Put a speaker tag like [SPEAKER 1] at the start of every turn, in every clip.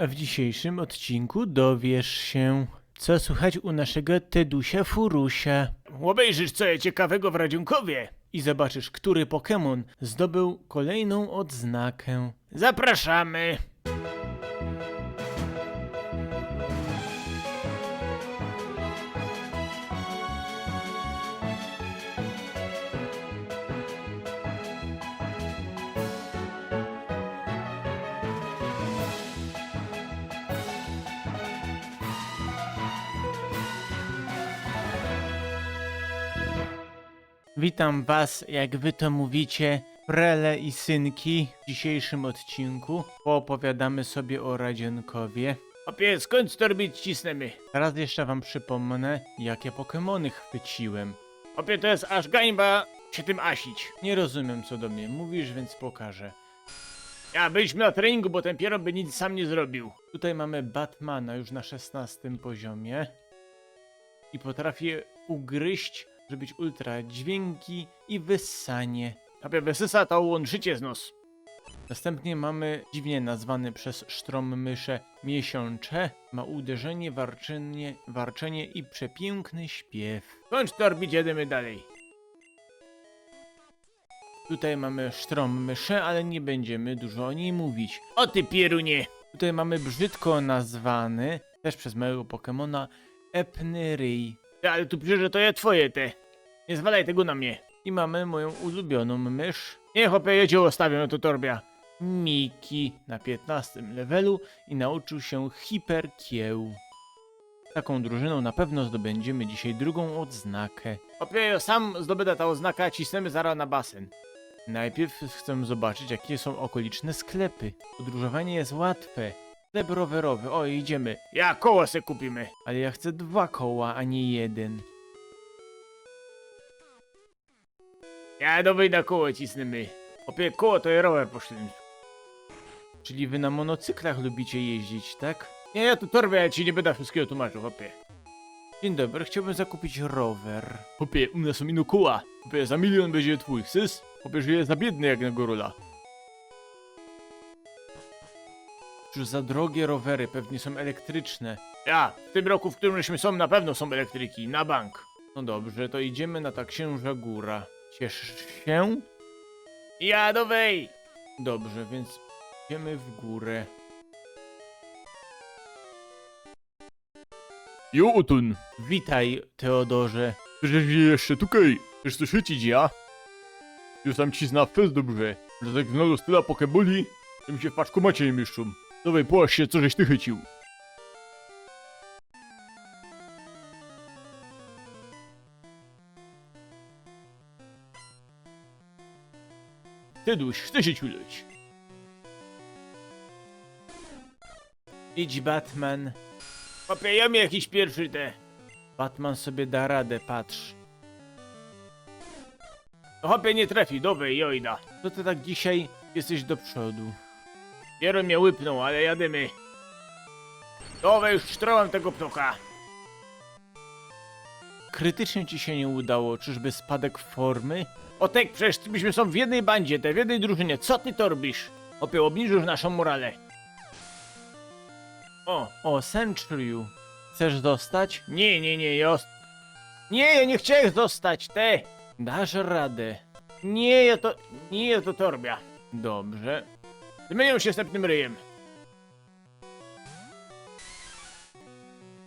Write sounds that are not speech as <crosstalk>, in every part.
[SPEAKER 1] A w dzisiejszym odcinku dowiesz się, co słychać u naszego Tedusia Furusia. Obejrzysz co jest ciekawego w Radziunkowie i zobaczysz, który Pokémon zdobył kolejną odznakę. Zapraszamy! Witam was, jak wy to mówicie, prele i synki. W dzisiejszym odcinku poopowiadamy sobie o Radzionkowie. Opie, skąd to robić cisnemy? Teraz jeszcze wam przypomnę, jakie Pokemony chwyciłem. Opie, to jest aż gańba się tym asić. Nie rozumiem, co do mnie mówisz, więc pokażę. Ja byliśmy na treningu, bo ten pieron by nic sam nie zrobił. Tutaj mamy Batmana już na 16 poziomie i potrafię ugryźć, być ultra dźwięki i wyssanie. A wysysa to łączycie z nos. Następnie mamy dziwnie nazwany przez sztrom myszę miesiącze. Ma uderzenie, warczenie, warczenie i przepiękny śpiew. Kończ to robić, jedziemy dalej. Tutaj mamy sztrom myszę, ale nie będziemy dużo o niej mówić. O ty pierunie! Tutaj mamy brzydko nazwany, też przez małego Pokemona, Epny Ryj. Ale tu pisze, że to jest twoje te. Nie zwalaj tego na mnie. I mamy moją ulubioną mysz. Nie chłopie, ja cię ustawię na to torbia. Miki na 15 levelu i nauczył się hiperkieł. Taką drużyną na pewno zdobędziemy dzisiaj drugą odznakę. Chłopie, sam zdobędę ta oznaka, cisnemy zaraz na basen. Najpierw chcę zobaczyć, jakie są okoliczne sklepy. Podróżowanie jest łatwe. Sklep rowerowy, o idziemy. Ja koło se kupimy. Ale ja chcę dwa koła, a nie jeden. Ja do na koło cisnemy. Opie koło to jest rower poszli. Czyli wy na monocyklach lubicie jeździć, tak? Nie, ja tu torbę, ja ci nie będę wszystkiego tłumaczył, hopie. Dzień dobry, chciałbym zakupić rower. Hopie, u nas są ino koła. Hopie, za milion będzie twój, sys? Hopie, że jest za biedny jak na gorola. Cóż za drogie rowery, pewnie są elektryczne. Ja, w tym roku, w którymśmy są, na pewno są elektryki, na bank. No dobrze, to idziemy na ta księża góra. Cieszysz się? Ja do wej! Dobrze, więc idziemy w górę.
[SPEAKER 2] Jo, Otun,
[SPEAKER 1] Witaj, Teodorze.
[SPEAKER 2] przecież jeszcze tukaj, przecież to świecić ja. Już tam ci zna fest dobrze, że tak znalazł tyle pokeboli, że mi się w paczkomacie nie mieszczą. Dawaj, płasz się, co żeś ty chycił.
[SPEAKER 1] Tyduś, chce się ciuleć. Idź, Batman. Popijamy jakiś pierwszy te. Batman sobie da radę, patrz. No Hopie nie trafi, dowej, jojda. To ty tak dzisiaj jesteś do przodu. Pieron mnie łypnął, ale jadymy. Dowej, już sztrołem tego ptoka. Krytycznie ci się nie udało, czyżby spadek formy? O tak, przecież myśmy są w jednej bandzie, te w jednej drużynie, co ty to robisz? Opie, obniżysz naszą morale. O, o, Century. Chcesz dostać? Nie, nie, nie, ja... Nie, ja nie chciałem dostać, te! Dasz radę. Nie, ja to... Nie, ja to torbia. Dobrze. Zmienią się następnym ryjem.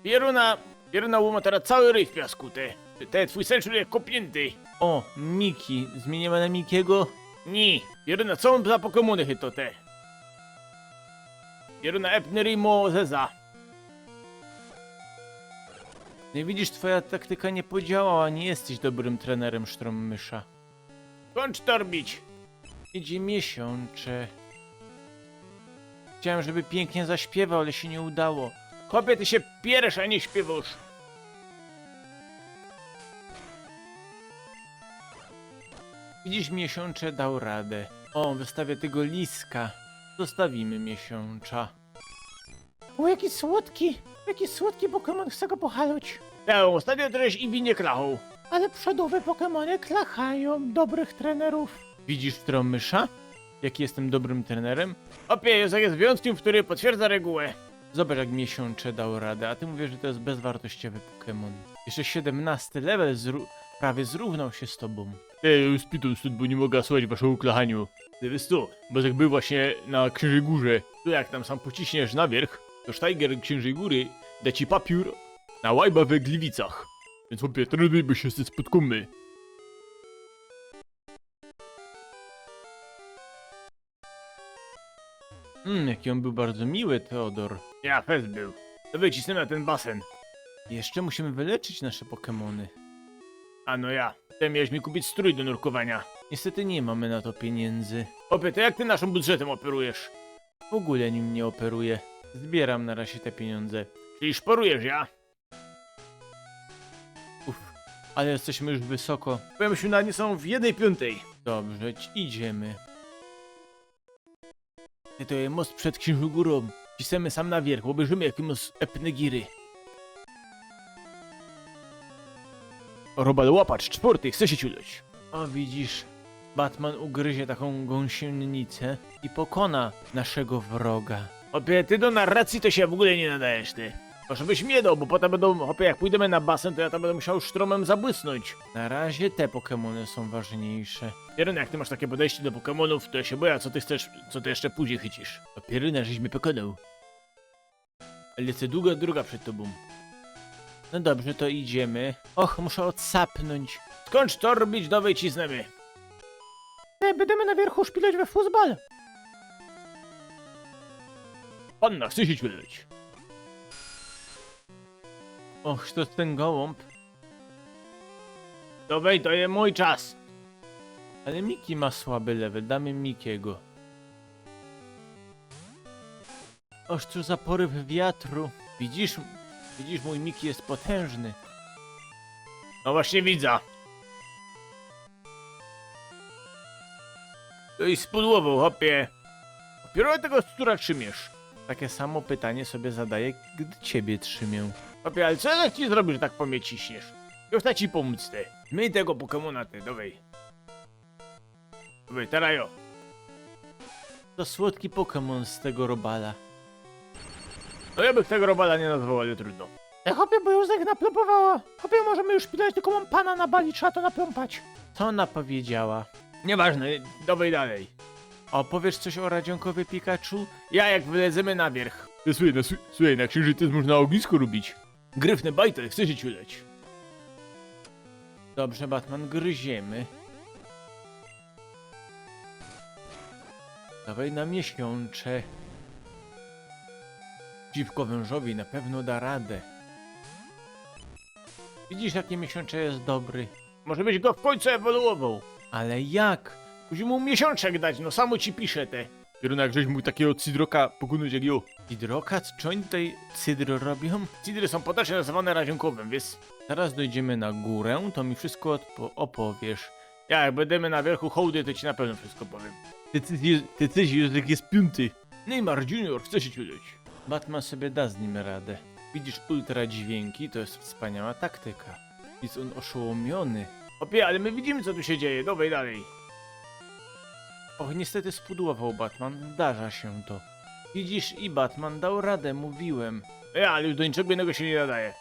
[SPEAKER 1] Pieruna... Pieruna łoma teraz cały ryj w piasku, te. Te, twój Century jak kopnięty. O, Miki. Zmieniamy na Mikiego? Nie. Pieruna, co on za Pokemony chyto te? Pieruna Epnerimo Zeza. Nie widzisz, twoja taktyka nie podziałała, nie jesteś dobrym trenerem Sztrommysza. Kończ torbić! Idzie miesiącze. Chciałem, żeby pięknie zaśpiewał, ale się nie udało. Chłopie, ty się pieresz, a nie śpiewasz. Widzisz, miesiącze dał radę. O, wystawię tego liska. Zostawimy miesiącza. O, jaki słodki, jaki słodki Pokémon, chcę go pochaloć. Ja, ostatnio też i winie klachą. Ale przodowe Pokémony klachają dobrych trenerów. Widzisz Tromysza? jaki jestem dobrym trenerem? Opie, Józek jest wyjątkiem, który potwierdza regułę. Zobacz, jak miesiącze dał radę, a ty mówisz, że to jest bezwartościowy Pokémon. Jeszcze 17 level zró- prawie zrównał się z tobą.
[SPEAKER 2] Ej, spitul stąd, bo nie mogę słuchać waszego klachaniu. Ty wiesz co, bo jak był właśnie na Księżej Górze, to jak tam sam pociśniesz na wierzch, to Steiger Księżej Góry da ci papier na łajba we Gliwicach. Więc chłopie, trudniej by się z tym spotkamy.
[SPEAKER 1] Mmm, jaki on był bardzo miły, Teodor.
[SPEAKER 2] Ja, fest był. To wycisnę na ten basen.
[SPEAKER 1] Jeszcze musimy wyleczyć nasze Pokemony.
[SPEAKER 2] A no ja, miałeś mi kupić strój do nurkowania.
[SPEAKER 1] Niestety nie mamy na to pieniędzy.
[SPEAKER 2] Chłopie, to jak ty naszym budżetem operujesz?
[SPEAKER 1] W ogóle nim nie operuję. Zbieram na razie te pieniądze.
[SPEAKER 2] Czyli szporujesz, ja?
[SPEAKER 1] Uff, ale jesteśmy już wysoko.
[SPEAKER 2] Powiem się na nie są w jednej piątej.
[SPEAKER 1] Dobrze, ci- idziemy. To jest most przed Księżą Górą. Pisemy sam na wierch, obejrzymy jaki most Epnegiry.
[SPEAKER 2] Robal łapacz, czwarty, chce się ciuleć.
[SPEAKER 1] O, widzisz, Batman ugryzie taką gąsienicę i pokona naszego wroga.
[SPEAKER 2] Chłopie, ty do narracji to się w ogóle nie nadajesz, ty. Może byś mnie dał, bo potem będą, chłopie, jak pójdziemy na basen, to ja tam będę musiał sztromem zabłysnąć.
[SPEAKER 1] Na razie te Pokemony są ważniejsze.
[SPEAKER 2] Pierun, jak ty masz takie podejście do Pokemonów, to ja się boję, co ty chcesz, co ty jeszcze później chycisz.
[SPEAKER 1] Papieryna, żeś mnie pokonał. Ale co długa droga przed tobą. No dobrze, to idziemy. Och, muszę odsapnąć.
[SPEAKER 2] Skończ to robić, do wycisnemy.
[SPEAKER 1] E, będziemy na wierchu szpilać we fuzbal.
[SPEAKER 2] Panna, chce się ciuleć.
[SPEAKER 1] Och, to ten gołąb.
[SPEAKER 2] To wej, to jest mój czas.
[SPEAKER 1] Ale Miki ma słaby level, damy Mikiego. Oż co za poryw wiatru. Widzisz, widzisz, mój Miki jest potężny.
[SPEAKER 2] No właśnie widzę. To i spudłował, hopie. Dopiero tego stura trzymiesz.
[SPEAKER 1] Takie samo pytanie sobie zadaję, gdy ciebie trzymię.
[SPEAKER 2] Hopie, ale co jak ci zrobisz, że tak po mnie ciśniesz? Już chcę ci pomóc, ty. Myj tego Pokemona, ty, dowej. Dowej, teraz jo.
[SPEAKER 1] To słodki Pokémon z tego robala.
[SPEAKER 2] No ja bych tego robala nie nazwał, ale trudno.
[SPEAKER 1] E, hopie, bo już naplopowała. Hopie, możemy już pilać, tylko mam pana na bali, trzeba to napląpać. Co ona powiedziała?
[SPEAKER 2] Nieważne, dowej dalej.
[SPEAKER 1] Opowiesz coś o radzionkowie Pikachu?
[SPEAKER 2] Ja jak wylezemy na wierch. Słuchaj, no, słuchaj, na księżycu można ognisko robić. Gryfny bajtel, chce się ciuleć.
[SPEAKER 1] Dobrze, Batman, gryziemy. Dawaj na miesiącze. Dziwko wężowi na pewno da radę. Widzisz, jaki miesiącze jest dobry.
[SPEAKER 2] Może byś go w końcu ewoluował.
[SPEAKER 1] Ale jak?
[SPEAKER 2] Musimy mu miesiączek dać, no samo ci piszę te. Kierunek, żeś mógł takiego cidroka pokonać jak jo.
[SPEAKER 1] Hidrokat, czy oni tutaj cydr robią?
[SPEAKER 2] Cidry są potocznie nazywane radzionkowym, wiesz?
[SPEAKER 1] Zaraz dojdziemy na górę, to mi wszystko opowiesz.
[SPEAKER 2] Ja, jak będziemy na wierchu hołdy, to ci na pewno wszystko powiem.
[SPEAKER 1] Ty, ty, ty, ty, Józek jest piąty.
[SPEAKER 2] Neymar Junior chce się ciuleć.
[SPEAKER 1] Batman sobie da z nim radę. Widzisz ultra dźwięki, to jest wspaniała taktyka. Jest on oszołomiony.
[SPEAKER 2] Opie, ale my widzimy co tu się dzieje, dowej dalej.
[SPEAKER 1] Och, niestety spudłował Batman, zdarza się to. Widzisz, i Batman dał radę, mówiłem.
[SPEAKER 2] Ja, ale już do niczego innego się nie nadaje.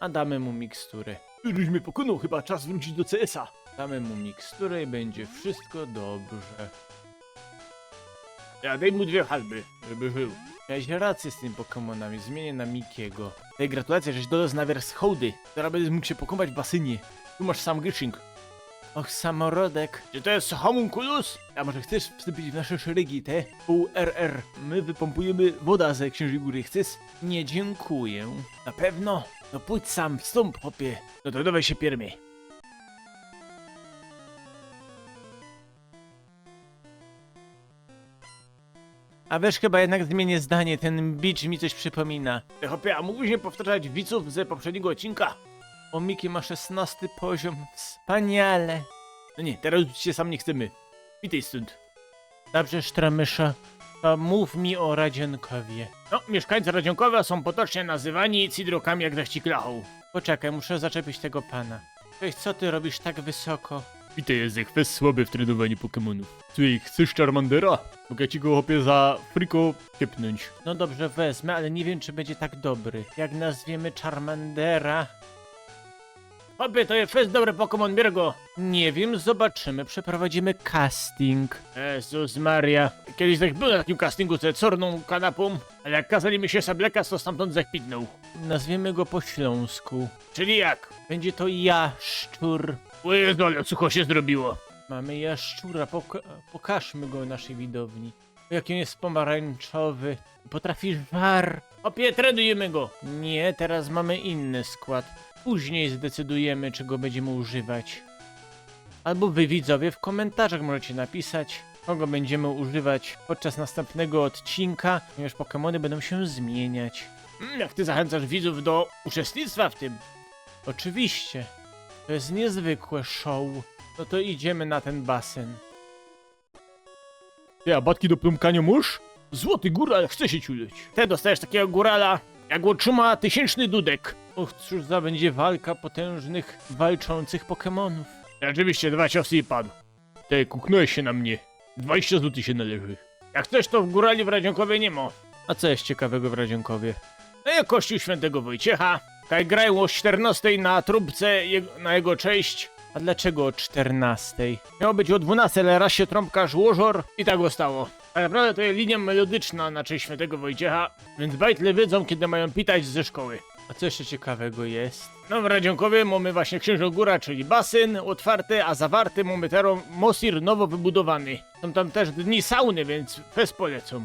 [SPEAKER 1] A damy mu miksturę.
[SPEAKER 2] Już mnie pokonał, chyba czas wrócić do CS-a.
[SPEAKER 1] Damy mu miksturę i będzie wszystko dobrze.
[SPEAKER 2] Ja, daj mu dwie halby, żeby żył.
[SPEAKER 1] Miałeś rację z tymi Pokemonami, zmienię na Mikiego.
[SPEAKER 2] Ej, gratulacje, żeś dodał na wers hołdy. Teraz będziesz mógł się pokąpać w basynie. Tu masz sam Gryshing.
[SPEAKER 1] Och, samorodek.
[SPEAKER 2] Czy to jest homunculus?
[SPEAKER 1] A może chcesz wstąpić w nasze szeregi, te? URR.
[SPEAKER 2] My wypompujemy woda ze księży góry, chcesz?
[SPEAKER 1] Nie dziękuję.
[SPEAKER 2] Na pewno? No pójdź sam, wstąp, hopie. No to dawaj się piermy.
[SPEAKER 1] A wiesz, chyba jednak zmienię zdanie, ten beach mi coś przypomina.
[SPEAKER 2] Ty hopie, a mógłbyś nie powtarzać widzów ze poprzedniego odcinka?
[SPEAKER 1] O, Miki ma 16 poziom. Wspaniale.
[SPEAKER 2] No nie, teraz już się sam nie chcemy. Witaj stąd.
[SPEAKER 1] Dobrze, Sztramysza. To mów mi o Radzionkowie.
[SPEAKER 2] No, mieszkańcy Radzionkowa są potocznie nazywani cidrokami jak zaściklachą.
[SPEAKER 1] Poczekaj, muszę zaczepić tego pana. Cześć, co ty robisz tak wysoko?
[SPEAKER 2] Witaj, Jezek, fest słaby w trenowaniu Pokemonów. Słuchaj, chcesz Charmandera? Mogę ci go chłopie za friko kiepnąć.
[SPEAKER 1] No dobrze, wezmę, ale nie wiem, czy będzie tak dobry. Jak nazwiemy Charmandera?
[SPEAKER 2] Hopie, to jest dobry Pokemon, bier go!
[SPEAKER 1] Nie wiem, zobaczymy. Przeprowadzimy casting.
[SPEAKER 2] Jezus Maria. Kiedyś tak był na takim castingu ze corną kanapą, ale jak kazali mi się sablekas, to stamtąd zachpitnął.
[SPEAKER 1] Nazwiemy go po śląsku.
[SPEAKER 2] Czyli jak?
[SPEAKER 1] Będzie to jaszczur.
[SPEAKER 2] O Jezu, ale sucho się zrobiło.
[SPEAKER 1] Mamy jaszczura, poka pokażmy go naszej widowni. Jaki on jest pomarańczowy. Potrafi żar.
[SPEAKER 2] Hopie, trenujemy go.
[SPEAKER 1] Nie, teraz mamy inny skład. Później zdecydujemy, czy go będziemy używać. Albo wy widzowie w komentarzach możecie napisać, kogo będziemy używać podczas następnego odcinka, ponieważ Pokémony będą się zmieniać.
[SPEAKER 2] Mm, Jak ty zachęcasz widzów do uczestnictwa w tym?
[SPEAKER 1] Oczywiście. To jest niezwykłe show. No to idziemy na ten basen.
[SPEAKER 2] Ty, a batki do plumkania mórz? Złoty góral chce się ciuleć. Ty dostajesz takiego górala, jak go trzyma tysięczny dudek.
[SPEAKER 1] Och, cóż za będzie walka potężnych, walczących Pokemonów.
[SPEAKER 2] Rzeczywiście, dwa ciosy i padł. Ty, kuknąłeś się na mnie. 20 zł się należy. Jak chcesz, to w górali w Radzionkowie nie ma.
[SPEAKER 1] A co jest ciekawego w Radzionkowie?
[SPEAKER 2] No i kościół świętego Wojciecha. Kaj grają o 14 na trubce jego, na jego cześć.
[SPEAKER 1] A dlaczego o 14?
[SPEAKER 2] Miało być o 12, ale raz się trąbkarz łożor i tak zostało. Tak naprawdę to jest linia melodyczna na cześć świętego Wojciecha, więc bajtle wiedzą, kiedy mają pitać ze szkoły.
[SPEAKER 1] A co jeszcze ciekawego jest?
[SPEAKER 2] No w Radzionkowie mamy właśnie Księżogóra, czyli basen otwarty, a zawarty mamy teraz Mosir nowo wybudowany. Są tam też dni sauny, więc fest polecą.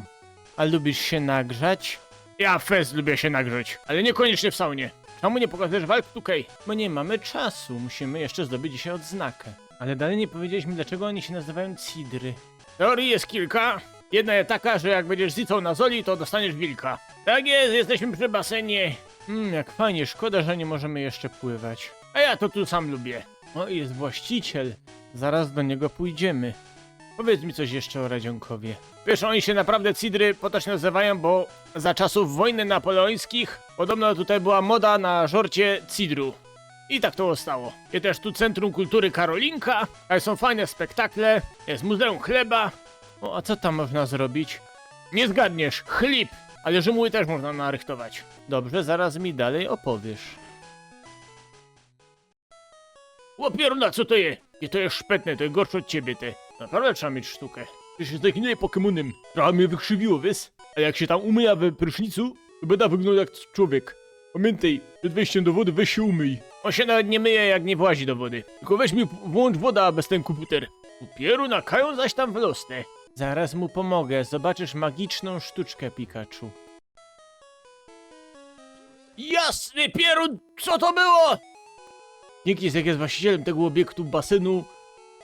[SPEAKER 1] A lubisz się nagrzać?
[SPEAKER 2] Ja fest lubię się nagrzeć, ale niekoniecznie w saunie. Czemu nie pokażesz walk tukej?
[SPEAKER 1] Bo nie mamy czasu, musimy jeszcze zdobyć dzisiaj odznakę. Ale dalej nie powiedzieliśmy, dlaczego oni się nazywają Cidry.
[SPEAKER 2] Teorii jest kilka. Jedna jest taka, że jak będziesz zicą na zoli, to dostaniesz wilka. Tak jest, jesteśmy przy basenie.
[SPEAKER 1] Hmm, jak fajnie, szkoda, że nie możemy jeszcze pływać.
[SPEAKER 2] A ja to tu sam lubię.
[SPEAKER 1] O, jest właściciel. Zaraz do niego pójdziemy. Powiedz mi coś jeszcze o Radzionkowie.
[SPEAKER 2] Wiesz, oni się naprawdę Cidry potocznie nazywają, bo za czasów wojny napoleońskich podobno tutaj była moda na żorcie Cidru. I tak to zostało. Jest też tu Centrum Kultury Karolinka, ale są fajne spektakle, jest Muzeum Chleba.
[SPEAKER 1] O, a co tam można zrobić?
[SPEAKER 2] Nie zgadniesz, chlip, ale Rzymuły też można narychtować.
[SPEAKER 1] Dobrze, zaraz mi dalej opowiesz.
[SPEAKER 2] Łopieruna, co to je? I to jest szpetne, to jest gorsze od ciebie. Naprawdę trzeba mieć sztukę. Ty się zdefinuje Pokemonem. Trochę mnie wykrzywiło, wiesz? A jak się tam umyja we prysznicu, to będę wyglądał jak człowiek. Pamiętaj, przed wejściem do wody weź się umyj. On się nawet nie myje, jak nie włazi do wody. Tylko weź mi, włącz woda bez ten komputer. Upieru nakają zaś tam w losne.
[SPEAKER 1] Zaraz mu pomogę, zobaczysz magiczną sztuczkę Pikachu.
[SPEAKER 2] Jasny pierun, co to było? Nikt jest jak jest właścicielem tego obiektu basenu,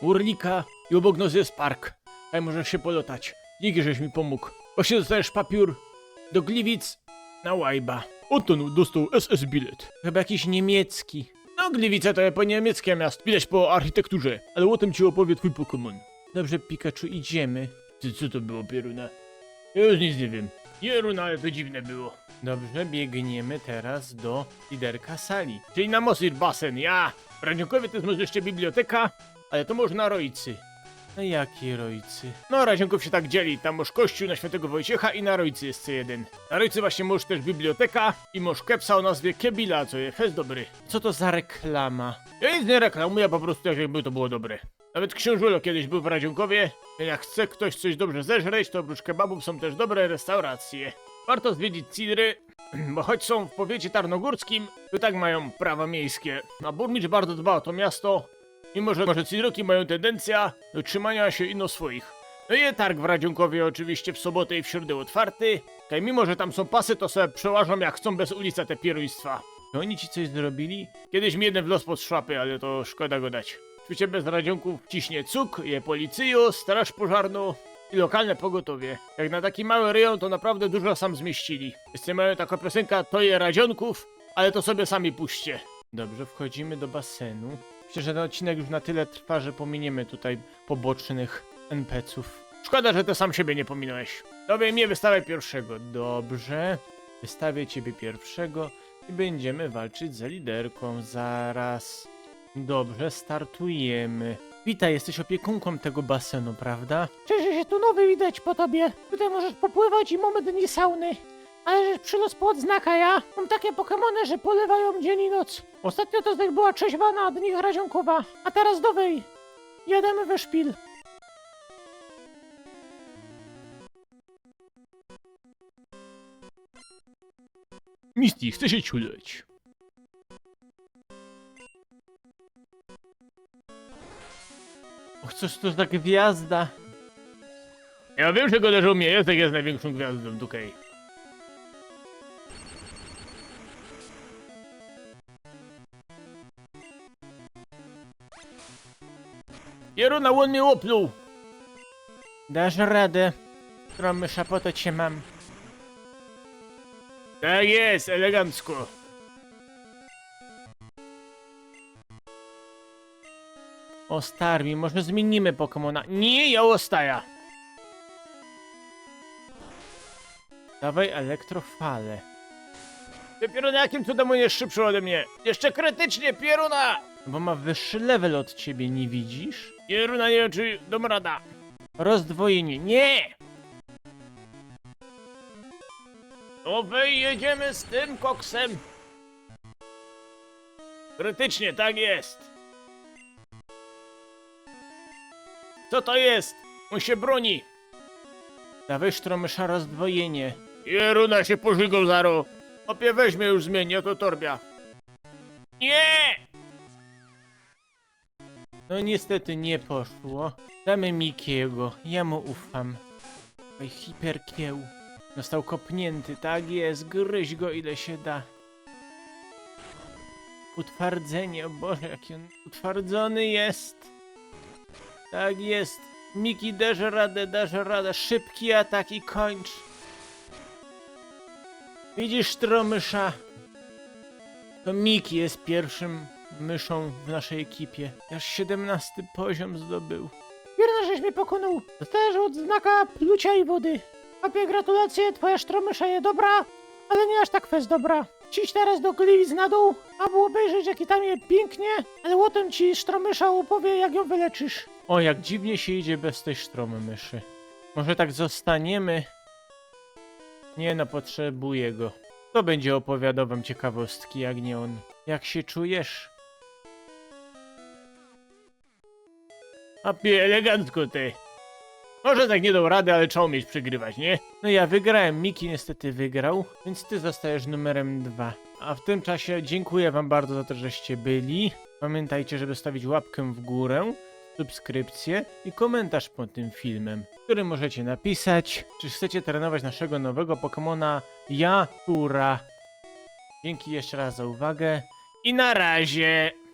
[SPEAKER 2] urlika i obok nas jest park. A możesz się polotać. Dzięki, żeś mi pomógł. Właśnie dostajesz papier do Gliwic na łajba. No, dostał SS bilet.
[SPEAKER 1] Chyba jakiś niemiecki.
[SPEAKER 2] No Gliwice to po niemieckie miasto. Widać po architekturze. Ale o tym ci opowie twój Pokémon.
[SPEAKER 1] Dobrze, Pikachu, idziemy.
[SPEAKER 2] Ty, co to było, Pieruna? Ja już nic nie wiem. Pieruna, ale to dziwne było.
[SPEAKER 1] Dobrze, biegniemy teraz do liderka sali.
[SPEAKER 2] Czyli na Mosir basen, ja. W Radzionkowie to jest może jeszcze biblioteka, ale to można Rojcy.
[SPEAKER 1] No jakie rojcy?
[SPEAKER 2] No, Radzionków się tak dzieli, tam masz kościół na świętego Wojciecha i na Rojcy jest C1. Na Rojcy właśnie masz też biblioteka i masz kepsa o nazwie Kebila, co jest dobry.
[SPEAKER 1] Co to za reklama?
[SPEAKER 2] Ja nic nie reklamuję, po prostu tak jakby to było dobre. Nawet książulo kiedyś był w Radzionkowie, więc jak chce ktoś coś dobrze zeżreć, to oprócz kebabów są też dobre restauracje. Warto zwiedzić Cidry, <clears throat> bo choć są w powiecie tarnogórskim, to tak mają prawa miejskie. A burmistrz bardzo dba o to miasto, mimo że może Cidroki mają tendencję do trzymania się ino swoich. No i targ w Radzionkowie oczywiście w sobotę i w środę otwarty, kaj mimo że tam są pasy, to sobie przełażą jak chcą bez ulica te pieruństwa.
[SPEAKER 1] Czy oni ci coś zrobili?
[SPEAKER 2] Kiedyś mi jeden w los pod szłapy, ale to szkoda go dać. Oczywiście bez radzionków ciśnie cuk, je policjo, straż pożarną i lokalne pogotowie. Jak na taki mały rejon to naprawdę dużo sam zmieścili. Jeszcze mają taka piosenka to je radzionków, ale to sobie sami puśćcie.
[SPEAKER 1] Dobrze, wchodzimy do basenu. Myślę, że ten odcinek już na tyle trwa, że pominiemy tutaj pobocznych NPC-ów.
[SPEAKER 2] Szkoda, że to sam siebie nie pominąłeś. Tobie mnie wystawiaj pierwszego.
[SPEAKER 1] Dobrze, wystawię ciebie pierwszego i będziemy walczyć za liderką zaraz. Dobrze, startujemy. Witaj, jesteś opiekunką tego basenu, prawda? Cieszę się, tu nowy widać po tobie. Tutaj możesz popływać i mamy dni sauny. Ale że przylos po odznaka ja. Mam takie Pokemony, że polewają dzień i noc. Ostatnio to zdech była trzeźwana, a dni Hrazionkowa. A teraz do wej. Jademy we szpil.
[SPEAKER 2] Misty, chce się ciuleć.
[SPEAKER 1] Och, cóż to za gwiazda.
[SPEAKER 2] Ja wiem, że godarz mnie, Jacek jest największą gwiazdą tutaj. Jeruna, on mnie opluł!
[SPEAKER 1] Dasz radę. Tromysza, po to cię mam.
[SPEAKER 2] Tak jest, elegancko.
[SPEAKER 1] O, Starmi, może zmienimy Pokemona. Nie, ja ostaja. Dawaj elektrofale.
[SPEAKER 2] Ty Pieruna, jakim cudem jest szybszy ode mnie? Jeszcze krytycznie, Pieruna!
[SPEAKER 1] Bo ma wyższy level od ciebie, nie widzisz?
[SPEAKER 2] Nie wiem, czy dam rada.
[SPEAKER 1] Rozdwojenie. Nie!
[SPEAKER 2] Wy jedziemy z tym koksem. Krytycznie, tak jest. Co to jest? On się broni.
[SPEAKER 1] Dawaj Sztromysza rozdwojenie.
[SPEAKER 2] Jeruna się pożygał zaro. Opie weźmie już zmienię to torbia. Nie!
[SPEAKER 1] No niestety nie poszło. Damy Mikiego, ja mu ufam. Oj, hiperkieł. Został kopnięty, tak jest, gryź go ile się da. Utwardzenie, o Boże, jaki on utwardzony jest. Tak jest. Miki, dasz radę, dasz radę. Szybki atak i kończ. Widzisz, Tromysza? To Miki jest pierwszym myszą w naszej ekipie. Aż 17 poziom zdobył. Wierna, żeś mnie pokonał. Dostajesz odznaka plucia i wody. Papie, gratulacje, twoja sztromysza jest dobra, ale nie aż tak fest dobra. Ciś teraz do Gliwic na dół, aby obejrzeć jaki tam jest pięknie, ale potem ci sztromysza opowie jak ją wyleczysz. O, jak dziwnie się idzie bez tej sztromy myszy. Może tak zostaniemy? Nie no, potrzebuję go. To będzie opowiadał wam ciekawostki, jak nie on. Jak się czujesz?
[SPEAKER 2] Opie elegancko ty. Może tak nie dał rady, ale trzeba umieć przegrywać, nie?
[SPEAKER 1] No ja wygrałem, Miki niestety wygrał, więc ty zostajesz numerem dwa. A w tym czasie dziękuję wam bardzo za to, żeście byli. Pamiętajcie, żeby stawić łapkę w górę, subskrypcję i komentarz pod tym filmem, który możecie napisać, czy chcecie trenować naszego nowego Pokemona Jakura. Dzięki jeszcze raz za uwagę i na razie!